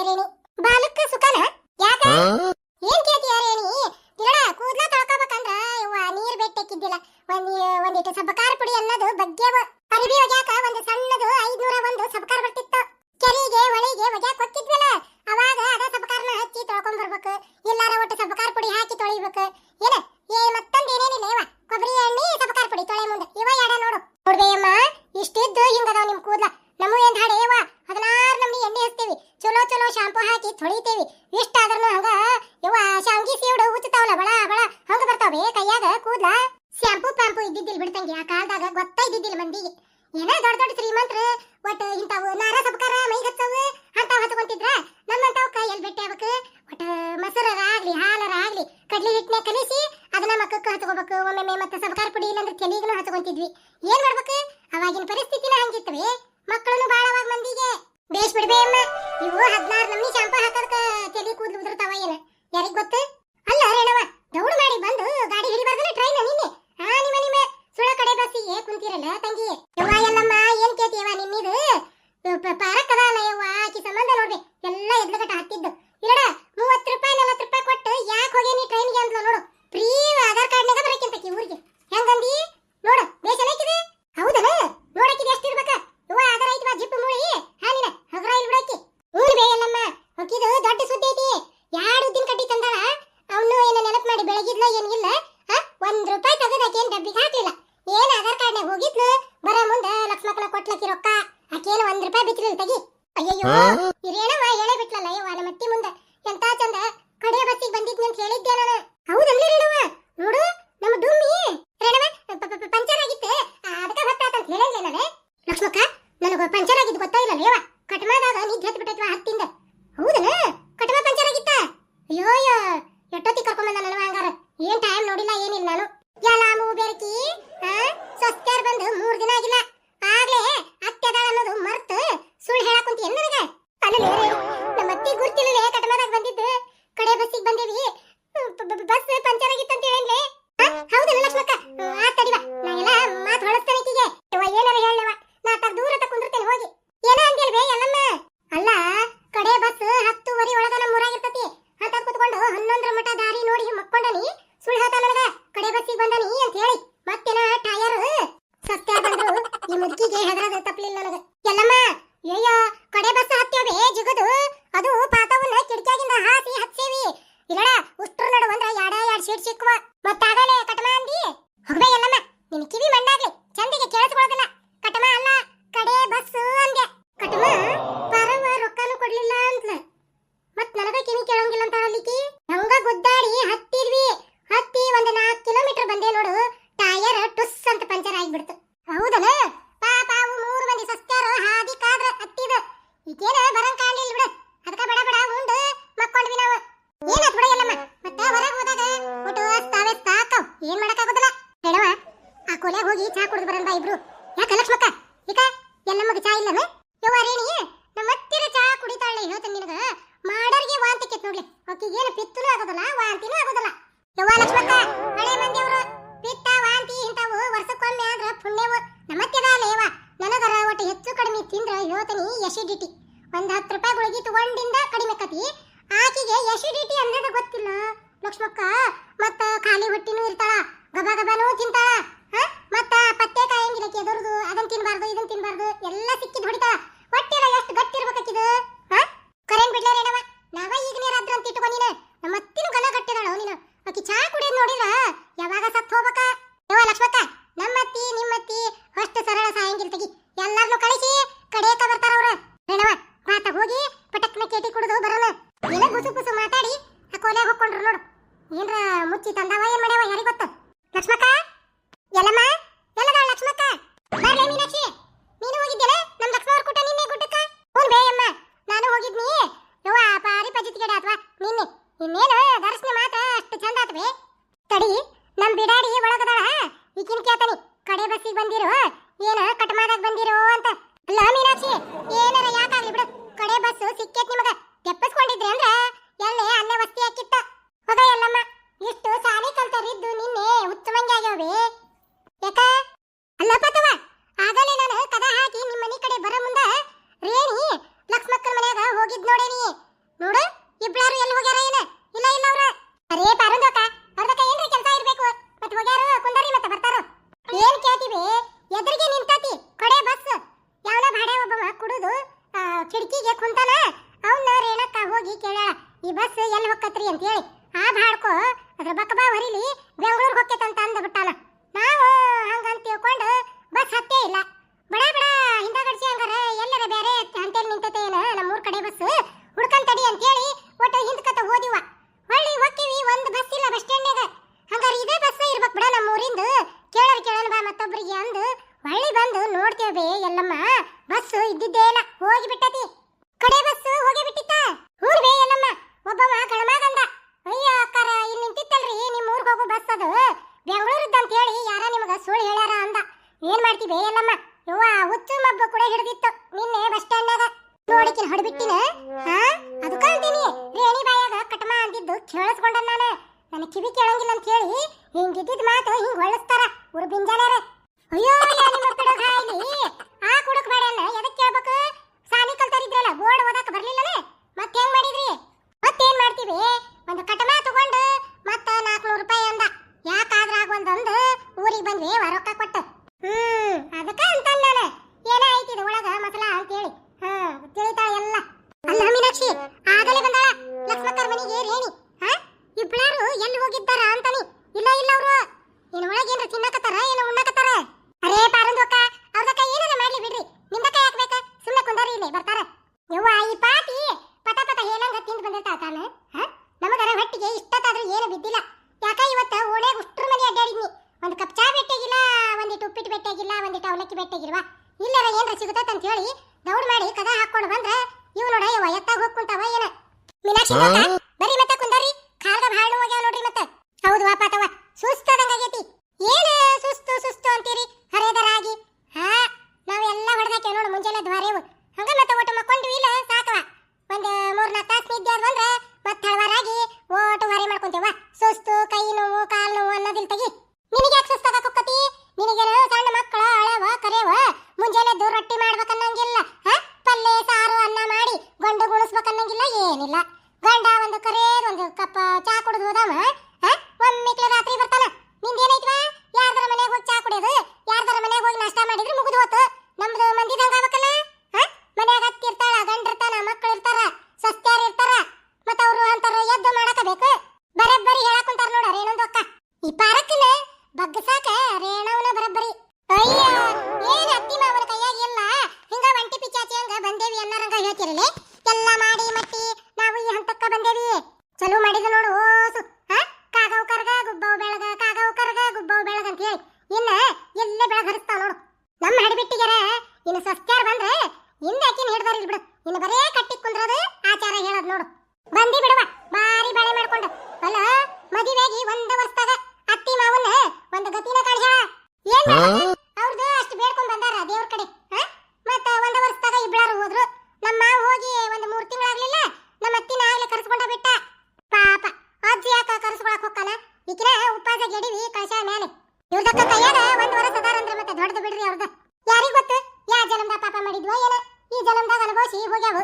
ರೇಣಿ. ಸುಖನ? ಯಾಕ? ಮಾಡ್ಬೇಕು ಒಟ್ಟು ಮೊಸರಾರ ಆಗ್ಲಿ ಹಾಲರ ಆಗ್ಲಿ ಕಡ್ಲಿ ಹಿಟ್ಟನ್ನ ಕಲಿಸಿ ಅದನ್ನ ಮಕ್ಕಕ್ಕೆ ಹಚ್ಕೋಬೇಕು. ಒಮ್ಮೆ ಮತ್ತೆ ಸಬಕಾರ ಪುಡಿ ಇಲ್ಲಂದ್ರೆ ತೆಲಿಗೂ ಹಚ್ಕೊಂತಿದ್ವಿ. ಏನ್ ಮಾಡ್ಬೇಕು? ಅವಾಗಿನ ಪರಿಸ್ಥಿತಿನ ಹಂಗಿತ್ತವೆ ಮಕ್ಕಳನ್ನು ಬಾಳವಾಗ ಮಂದಿಗೆ. ಬೇಷ್ ಬಿಡ್ಬೇ ಅಮ್ಮ. ಇವು ಹದಿನಾರು ನಮ್ನಿ ಶಾಂಪ ಹಾಕೋದಕ್ಕೆ ತೆಲಿ ಕೂದಲು ಉದುರ್ತಾವ ಏನ? ಯಾರಿಗೆ ಗೊತ್ತು? ಅಲ್ಲ ರೇಣವ, ದೌಡ್ ಮಾಡಿ ಬಂದು ಗಾಡಿ ಹಿಡಿಬಾರ್ದಲ್ಲ ಟ್ರೈನ್ ನಿನ್ನೆ. ಹಾ ನಿಮ್ಮ ನಿಮ್ಮ. ಸುಳ ಕಡೆ ಬಸ್ಸಿಗೆ ಕುಂತಿರಲ್ಲ ತಂಗಿ ಯವ್ವ, ಎಲ್ಲಮ್ಮ, ಏನ್ 你。啊 ಈಕೇನ ಬರಂಗ್ ಕಾಣಲಿಲ್ಲ ಬಿಡು. ಅದಕ್ಕ ಬಡ ಬಡ, ಉಂಡು. ಮಕ್ಕೊಂಡ್ವಿ ನಾವು. ಏನಾತ್ ಬಿಡ ಎಲ್ಲಮ್ಮ? ಮತ್ತೆ ಹೊರಗೆ ಹೋದಾಗ ಒಟ್ಟು ಅಸ್ತಾವೆ ಸಾಕವ್ ಏನ್ ಮಾಡಕ್ಕಾಗೋದಿಲ್ಲ. ಹೇಳವ ಆ ಕೊಲೆ ಹೋಗಿ ಚಾ ಕುಡಿದು ಬರೋಣ ಇಬ್ರು. ಯಾಕ ಲಕ್ಷ್ಮಕ್ಕ? ಈಗ ಎಲ್ಲಮ್ಮಗ ಚಾ ಇಲ್ಲನ? ಯವ್ವ ರೇಣಿ, ನಮ್ಮ ಹತ್ತಿರ ಚಾ ಕುಡಿತಾಳೆ ಹೇಳ್ತಾನೆ ನಿನಗ. ಮಾಡರ್ಗೆ ವಾಂತಿ ಕೆತ್ ನೋಡ್ಲಿ. ಆಕೆ ಏನು ಪಿತ್ತುನೂ ಆಗೋದಲ್ಲ, ವಾಂತಿನೂ ಆಗೋದಲ್ಲ. ಯವ್ವ ಲಕ್ಷ್ಮಕ್ಕ, ಹಳೆ ಮಂದಿ ಅವರು ಪಿತ್ತ, ವಾಂತಿ ಇಂಥವು ವರ್ಷಕ್ಕೊಮ್ಮೆ ಆದ್ರ ಪುಣ್ಯವು ನಮ್ಮತ್ತಿದ ಅಲ್ಲ ಯವ್ವ ನನಗರ ಒಟ್ಟು ಹೆಚ್ಚು ಕಡಿಮೆ ತಿಂದ್ರ ಹೇಳ್ತಾನೆ ಎಸಿಡಿಟಿ. ಒಂದು ಹತ್ತು ರೂಪಾಯಿ ಗುಳಿಗೆ ತಗೊಂಡಿಂದ ಈ ಬಸ್ ಎಲ್ಲಿ ಹೋಗತ್ರಿ ಅಂತ ಹೇಳಿ ಆ ಭಾಡ್ಕೋ ಅದ್ರ ಬಕ್ಕಬಾ ಹೊರಿಲಿ ಬೆಂಗಳೂರಿಗೆ ಅಂತ ಅಂದ್ಬಿಟ್ಟಾನ ನಾವು ಹಂಗಂತ ತಿಳ್ಕೊಂಡು ಬಸ್ ಹತ್ತೇ ಇಲ್ಲ. ಬಡ ಬಡ ಹಿಂದಗಡ್ಸಿ ಹಂಗಾರ ಎಲ್ಲರ ಬೇರೆ ಅಂತೇಳಿ ನಿಂತತೆ ಏನ? ನಮ್ಮೂರ್ ಕಡೆ ಬಸ್ ಹುಡ್ಕಂತ ತಡಿ ಅಂತೇಳಿ ಒಟ್ಟು ಹಿಂದ್ಕತ ಹೋದಿವ. ಹೊಳ್ಳಿ ಹೋಗ್ತೀವಿ ಒಂದು ಬಸ್ ಇಲ್ಲ ಬಸ್ ಸ್ಟ್ಯಾಂಡ್ನಾಗ ಹಂಗಾರ ಇದೇ ಬಸ್ ಇರ್ಬೇಕು ಬಿಡ ನಮ್ಮ ಊರಿಂದ ಕೇಳೋರು ಕೇಳೋಣ ಬಾ ಮತ್ತೊಬ್ಬರಿಗೆ ಅಂದು ಹೊಳ್ಳಿ ಬಂದು ನೋಡ್ತೇವೆ ಎಲ್ಲಮ್ಮ. ಬಸ್ ಇದ್ದಿದ್ದೇ ಇಲ್ಲ ಹೋಗಿ ಬಿಟ್ಟತಿ ಕಡೆ ಬಸ್ ಹೋಗಿ ಬಿಟ್ಟಿತ್ತ ಊರ್ ಒಬ್ಬವ ಕಳಮಾಗಂದ ಅಯ್ಯ ಅಕ್ಕಾರ, ಇಲ್ಲಿ ನಿಂತಿತ್ತಲ್ರಿ, ನಿಮ್ಮ ಊರಿಗೆ ಹೋಗೋ ಬಸ್ ಅದು. ಅಂತ ಹೇಳಿ ಯಾರ ನಿಮಗೆ ಸುಳ್ಳು ಹೇಳ್ಯಾರ ಅಂದ. ಏನ್ ಮಾಡ್ತೀವಿ ಎಲ್ಲಮ್ಮ? ಯವ್ವ, ಹುಚ್ಚು ಮಬ್ಬ ಕೂಡ ಹಿಡಿದಿತ್ತು. ನಿನ್ನೆ ಬಸ್ ಸ್ಟ್ಯಾಂಡ್ನಾಗ. ನೋಡಿಕಿನ ಹೊಡ್ಬಿಟ್ಟಿನ? ಹಾ? ಅದಕ್ಕ ಅಂತೀನಿ ರೇಣಿ ಬಾಯಾಗ ಕಟಮ ಅಂದಿದ್ದು ಕೇಳಿಸ್ಕೊಂಡ ನಾನು. ನನ್ನ ಕಿವಿ ಕೇಳಂಗಿಲ್ಲ ಅಂತ ಹೇಳಿ ಹಿಂಗಿದ್ದಿದ್ ಮಾತು ಹಿಂಗ್ ಹೊಳಸ್ತಾರ ಊರು ಬಿಂಜಾನಾರ ಅಯ್ಯೋ ನಿಮ್ಮ ಪಿಡಗ ಹಾಯ್ಲಿ ಆ ಕುಡಕ್ ಮಾಡ್ಯಾನ ಎದಕ್ ಕೇಳ್ಬೇಕು? ಸಾಲಿ ಕಲ್ತಾರಿದ್ರಲ್ಲ, ಬೋರ್ಡ್ ಓದಾಕ ಬರ್ಲಿಲ್ಲನೇ? ಮತ್ತೆ ಹೆಂಗ್ ಮಾಡಿದ್ರಿ? ಮತ್ತೇನ್ ಒಂದು ಕಟಮಾ ತಗೊಂಡು ಮತ್ತ ನಾಲ್ಕುನೂರು ರೂಪಾಯಿ ಅಂದ. ಯಾಕಾದ್ರ ಆಗೊಂದಂದು ಊರಿಗೆ ಬಂದ್ವಿ ರೊಕ್ಕ ಕೊಟ್ಟು. ಹ್ಮ್, ಅದಕ್ಕ ಅಂತ ನಾನು ಏನ ಐತಿದ ಒಳಗ ಮಸಲ ಅಂತೇಳಿ. ಹಾ ತಿಳಿತಾಳ ಎಲ್ಲ ಅಲ್ಲ ಮೀನಾಕ್ಷಿ ಆಗಲೇ ಬಂದಾಳ ಲಕ್ಷ್ಮಕ್ಕರ ಮನೆಗೆ ರೇಣಿ ಹಾ ಇಬ್ಳಾರು ಎಲ್ಲಿ ಹೋಗಿದ್ದಾರ ಅಂತಾನಿ ಇಲ್ಲ ಇಲ್ಲ ಅವ್ರು ಏನ್ ಒಳಗೇನ್ರ ತಿನ್ನಕತ್ತಾರ ಏನ ಉಣ್ಣಕತ್ತಾರ ಅರೇ ಪಾರಂದೋಕ ಅವ್ರದಕ್ಕ ಏನಾರ ಮಾಡ್ಲಿ ಬಿಡ್ರಿ ನಿಮ್ದಕ್ಕ ಯಾಕೆ ಬೇಕ ಸುಮ್ಮನೆ ಕುಂದಾರಿ ಇಲ್ಲಿ ಬರ್ತಾರ ಯವ್ವ ಈ ಪಾಪಿ ಪಟ ಪಟ ಹೇಳಂಗ ತಿಂದು ಬಂದಿರ್ತಾಳ ತಾನು ಹಾ ನಮಗರ ಹೊಟ್ಟಿಗೆ ಇಷ್ಟತ್ತಾದ್ರೂ ಏನು ಬಿದ್ದಿಲ್ಲ ಯಾಕ ಇವತ್ತ ಓಣ್ಯಾಗ ಉಷ್ಟ್ರ ಮನೆ ಅಡ್ಡಾಡಿದ್ನಿ ಒಂದು ಕಪ್ ಚಾ ಬೆಟ್ಟಾಗಿಲ್ಲ ಒಂದಿಟ್ಟು ಉಪ್ಪಿಟ್ಟು ಒಂದಿಟ ಅವಲಕ್ಕಿ ಬೆಟ್ಟಾಗಿಲ್ವಾ ಇಲ್ಲರ ಏನ್ರ ಸಿಗುತ್ತ ಅಂತ ಹೇಳಿ ದೌಡ್ ಮಾಡಿ ಕದ ಹಾಕೊಂಡು ಬಂದ್ರ ಇವ್ ನೋಡ ಯವ್ವ ಎತ್ತಾಗ ಹೋಗ್ ಕುಂತಾವ ಏನ. ಮೀನಾಕ್ಷಿ ಬರೀ ಮತ್ತೆ ಕುಂದರಿ ಕಾಲ್ಗ ಭಾಳ ಹೋಗ್ಯಾವ ನೋಡ್ರಿ ಮತ್ತೆ. ಹೌದು ವಾಪಾತವ ತವ ಸುಸ್ತದಂಗ ಆಗೈತಿ. ಏನ ಸುಸ್ತು ಸುಸ್ತು ಅಂತೀರಿ? ಹರೇದರಾಗಿ. ಹಾ ನಾವೆಲ್ಲ ಹೊಡೆದಾಕೆ ನೋಡು ಮುಂಜಾನೆ ದ್ವಾರೇವು. ಹಂಗ ಮತ್ತೆ ಒಟ್ಟು ಮಕ್ಕೊಂಡು ಇಲ್ಲ ಸಾಕವ. ಒಂದ್ ಮೂರ್ ನಾಲ್ಕು ತಾಸು ನಿದ್ದೆ ಆದ್ ಬಂದ್ರೆ ಮತ್ತೆ ಹಳವರಾಗಿ ಓಟು ವಾರಿ ಮಾಡ್ಕೊಂತೇವ ಸುಸ್ತು ಕೈ ನೋವು ಕಾಲು ನೋವು ಅನ್ನೋದಿಲ್ ತೆಗಿ. ಇನ್ನ ಎಲ್ಲೇ ಬೆಳಗ ಹರಿಸ್ತಾವ ನೋಡು. ನಮ್ಮ ಹಡಿಬಿಟ್ಟಿಗೆರ ಇನ್ನು ಸಸ್ಕಾರ ಬಂದ್ರೆ ಹಿಂದೆ ಆಕಿನ ಹಿಡ್ದಾರ ಬಿಡು. ಇನ್ನು ಬರೇ ಕಟ್ಟಿ ಕುಂದ್ರದು ಆಚಾರ ಹೇಳದ್ ನೋಡು. ಬಂದಿ ಬಿಡುವ ಬಾರಿ ಬಳೆ ಮಾಡ್ಕೊಂಡು. ಅಲ್ಲ ಮದುವೆಯಾಗಿ ಒಂದ ವರ್ಷದಾಗ ಅತ್ತಿ ಮಾವನ್ನ ಒಂದು ಗತಿನ ಕಾಣ್ಸ್ಯಾಳ. ಏನ್ ಅವ್ರದ್ದು ಅವ್ರ್ದು ಅಷ್ಟು ಬೇಡ್ಕೊಂಡ್ ಬಂದಾರ ದೇವ್ರ ಕಡೆ? ಮತ್ತ ಒಂದ ವರ್ಷದಾಗ ಇಬ್ಳಾರು ಹೋದ್ರು. ನಮ್ಮ ಮಾವ ಹೋಗಿ ಒಂದು ಮೂರ್ ತಿಂಗಳಾಗ್ಲಿಲ್ಲ ನಮ್ಮ ಅತ್ತಿನ ಆಗ್ಲೇ ಕರೆಸ್ಕೊಂಡ ಬಿಟ್ಟ. ಪಾಪ ಅಜ್ಜಿ ಯಾಕ ಕರೆಸ್ಕೊಳಕ್ ಹೋಗ್ತಾನ? ಈಕಿನ ಉಪವಾಸ ಗೆಡಿವಿ ಕಳಶ ಮೇಲೆ ಮತ್ತೆ ದೊಡ್ಡದು ಬಿಡ್ರಿ ಗೊತ್ತು? ಯಾ ಜನ್ಮದ ಪಾಪ ಮಾಡಿದ್ವೋ ಏನ? ಈ ಜನ್ಮದಾಗ ಅನುಭವಿಸಿ ಹೋಗ್ಯಾವ.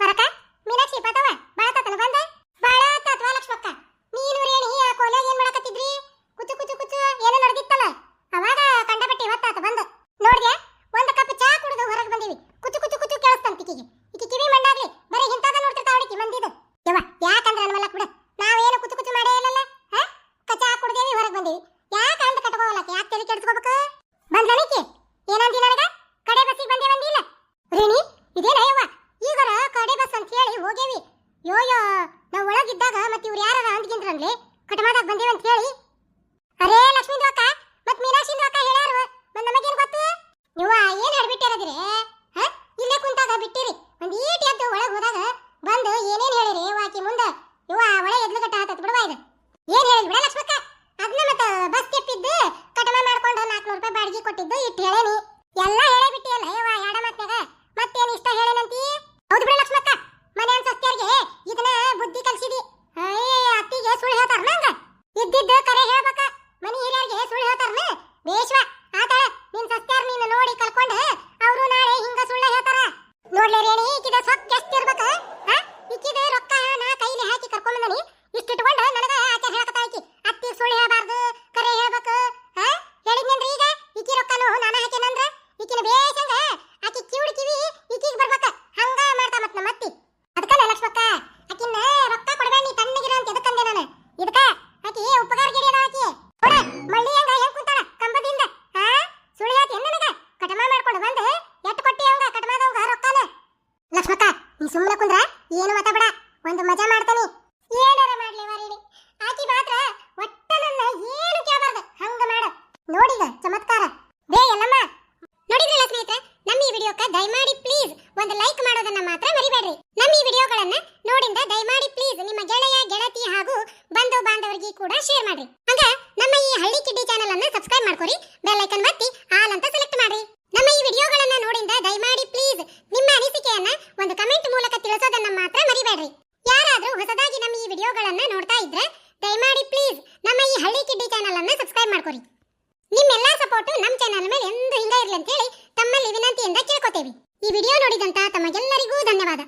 ಪರಕ, ಮೀನಾಕ್ಷಿ ಪತವ ಬಂದ? ಬಾಳ ತತ್ವ ಲಕ್ಷ್ಮಕ್ಕ. ನೀನು ಆ ಏನ್ ಮಾಡಕತ್ತಿದ್ರಿ? ಕುಚು ಕುಚು ಕುಚು, ಏನೋ ನಡೆದಿತ್ತಲ್ಲ? ಅವಾಗ ಕಂಡಪಟ್ಟಿ ಹೊತ್ತಾತ ಬಂದ. ನೋಡ್ದ್ಯಾ? ವಿಡಿಯೋಗಳನ್ನ ನೋಡ್ತಾ ಇದ್ರೆ ದಯಮಾಡಿ ಪ್ಲೀಸ್ ನಮ್ಮ ಈ ಹಳ್ಳಿ ಕಿಡ್ಡಿ ಚಾನೆಲ್ ಅನ್ನ ಸಬ್ಸ್ಕ್ರೈಬ್ ಮಾಡ್ಕೊರಿ. ನಿಮ್ಮೆಲ್ಲ ಸಪೋರ್ಟ್ ನಮ್ಮ ಚಾನಲ್ ಮೇಲೆ ಎಂದು ಹಿಂಗ ಇರಲಿ ಅಂತ ಹೇಳಿ ತಮ್ಮಲ್ಲಿ ವಿನಂತಿಯಿಂದ ಕೇಳ್ಕೊತೇವೆ. ಈ ವಿಡಿಯೋ ನೋಡಿದಂತ ತಮಗೆಲ್ಲರಿಗೂ ಧನ್ಯವಾದ.